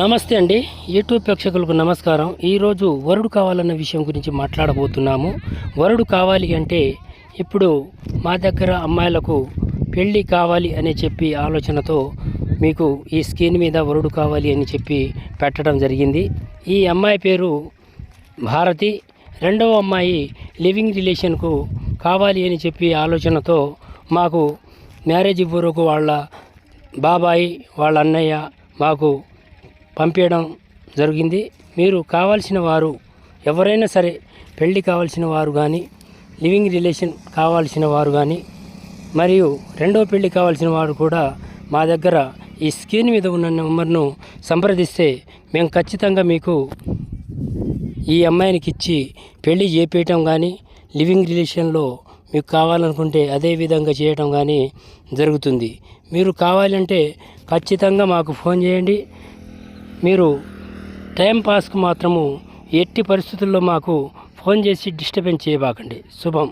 నమస్తే అండి. యూట్యూబ్ ప్రేక్షకులకు నమస్కారం. ఈరోజు వరుడు కావాలన్న విషయం గురించి మాట్లాడబోతున్నాము. వరుడు కావాలి అంటే ఇప్పుడు మా దగ్గర అమ్మాయిలకు పెళ్ళి కావాలి అని చెప్పి ఆలోచనతో మీకు ఈ స్క్రీన్ మీద వరుడు కావాలి అని చెప్పి పెట్టడం జరిగింది. ఈ అమ్మాయి పేరు భారతి. రెండవ అమ్మాయి లివింగ్ రిలేషన్కు కావాలి అని చెప్పి ఆలోచనతో మాకు మ్యారేజ్ పూర్వకు వాళ్ళ బాబాయి వాళ్ళ అన్నయ్య మాకు పంపించడం జరిగింది. మీరు కావాల్సిన వారు ఎవరైనా సరే పెళ్ళి కావాల్సిన వారు కానీ లివింగ్ రిలేషన్ కావాల్సిన వారు కానీ మరియు రెండో పెళ్ళి కావాల్సిన వారు కూడా మా దగ్గర ఈ స్క్రీన్ మీద ఉన్న నెంబర్ను సంప్రదిస్తే మేము ఖచ్చితంగా మీకు ఈ అమ్మాయినికి ఇచ్చి పెళ్ళి చేపేయటం కానీ లివింగ్ రిలేషన్లో మీకు కావాలనుకుంటే అదే విధంగా చేయటం కానీ జరుగుతుంది. మీరు కావాలంటే ఖచ్చితంగా మాకు ఫోన్ చేయండి. మీరు టైం పాస్కు మాత్రము ఎట్టి పరిస్థితుల్లో మాకు ఫోన్ చేసి డిస్టర్బెన్స్ చేయబాకండి. శుభం.